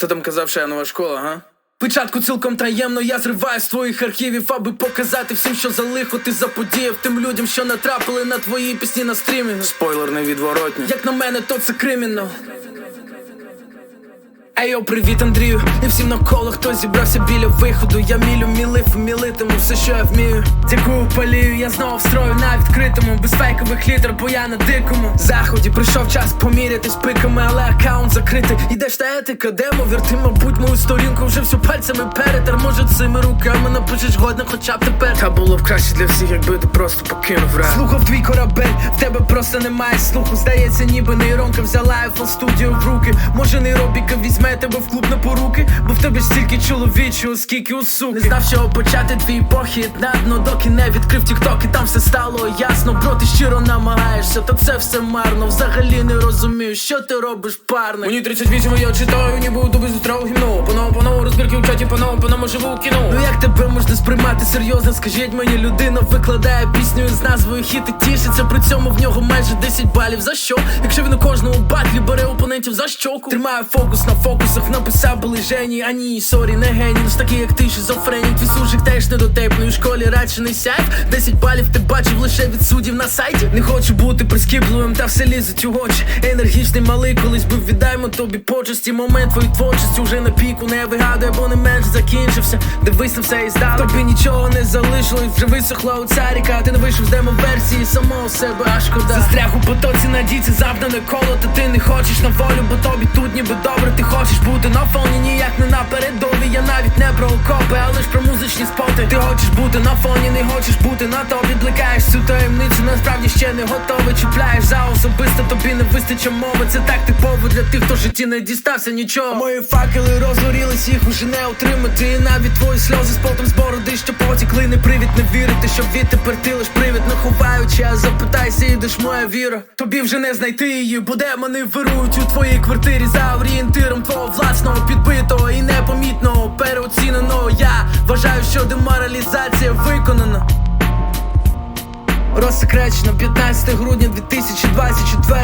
Хто там казав, що я нова школа, га? Печатку цілком таємно я зриваю з твоїх архівів, аби показати всім, що за лихо ти заподіяв тим людям, що натрапили на твої пісні на стрімі. Спойлер невідворотній. Як на мене, то це кримінал. Ейо, привіт, Андрію, і всім навколо хто зібрався біля виходу. Я мілю, мілив, мілитиму все, що я вмію. Дякую, палію, я знову в строю на відкритому, без фейкових літер, бо я на дикому заході. Прийшов час помірятись пиками, але аккаунт закритий. Ідеш та етика, демо вірти, мабуть, мою сторінку вже всю пальцями перетер. Може, цими руками напишеш годно, хоча б тепер. Та було б краще для всіх, якби ти просто покинув реп. Слухав твій корабель, в тебе просто немає слуху. Здається, ніби нейронка взяла iPhone студію в руки. Може, нейробіка візьме тебе в клуб на поруки, бо в тебе стільки чоловічого, скільки у суки. Не знав, чого почати твій похід на дно, доки не відкрив тікток, і там все стало ясно. Бро, ти щиро намагаєшся, та це все марно. Взагалі не розумію, що ти робиш парне. Мені 38, я читаю, ніби у дубі зустрів гімно. Паново, паново, розбірки в чаті, паново, паново, живу у кіно. Ну як тебе можна сприймати серйозно? Скажіть мені, людина викладає пісню з назвою хіт і тішиться. При цьому в нього майже 10 балів. За що? Якщо він у кожному батлі бере опонентів за щоку, тримає фокус на фокусах, написав були жені, а ні, сорі, не геній. Ну такі, як ти, шизофренік, твій сужик теж не дотепний. У школі радше не сяйв. 10 балів ти бачив лише від суддів на сайті. Не хочу бути прискіпливим, та все лізуть у очі. Енергічний малий, колись би віддаймо тобі почесті. Момент твоєї творчості вже на піку не вигадує, бо не менш закінчився. Дивись на все і здали. Тобі нічого не залишилось, вже висохла у царіка. Ти не вийшов з демо-версії самого себе, аж шкода. Застряг у потоці надійці, завдане коло, та ти не хочеш на волю, бо тобі тут ніби добре, ти хочеш бути на фоні, ніяк не напередові. Я навіть не про окопи, але ж про музичні споти. Ти хочеш бути на фоні, не хочеш бути на топі. Відликаєш цю таємницю, насправді ще не готовий. Чіпляєш за особисто, тобі не вистачить мови. Це так типово для тих, хто в житті не дістався нічого. Мої факели розгорілись, їх уже не отримати. І навіть твої сльози з потом з бороди, що потікли, не привід не вірити, що відтепер ти лиш привід не а запитайся, ідеш моя віра. Тобі вже не знайти її, бо демони у твоїй квартирі за орієнтиром твого власного підбитого і непомітного, переоціненого. Я вважаю, що деморалізація виконана. Розсекречено 15 грудня 2024